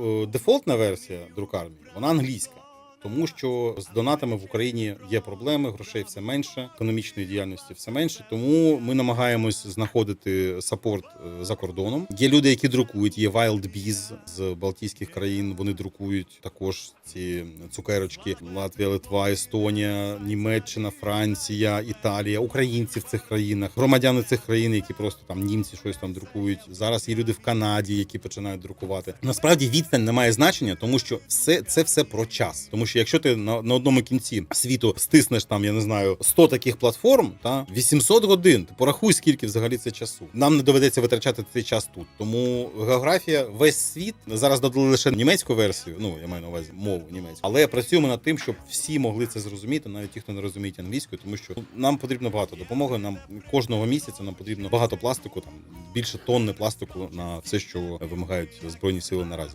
е, дефолтна версія друкарні, вона англійська. Тому що з донатами в Україні є проблеми, грошей все менше, економічної діяльності все менше. Тому ми намагаємось знаходити сапорт е, за кордоном. Є люди, які друкують. Є WildBees з Балтійських країн. Вони друкують також ці цукерочки. Латвія, Литва, Естонія, Німеччина, Франція, Італія, українці в цих країнах, громадяни цих країн, які просто там німці щось там друкують. Зараз є люди в Канаді, які починають друкувати. Насправді відстань не має значення, тому що все це все про час. Тому що якщо ти на, на одному кінці світу стиснеш там, я не знаю, 100 таких платформ, та 800 годин. Ти порахуй, скільки взагалі це часу. Нам не доведеться витрачати цей час тут. Тому географія, весь світ зараз додали лише німецьку версію. Ну я маю на увазі мову німецьку, але працюємо над тим, щоб всі могли це зрозуміти, навіть ті, хто не розуміють англійською, тому що нам потрібно багато допомоги. Нам кожного місяця нам потрібно багато пластику, там більше тонни пластику на все, що вимагають збройні сили наразі.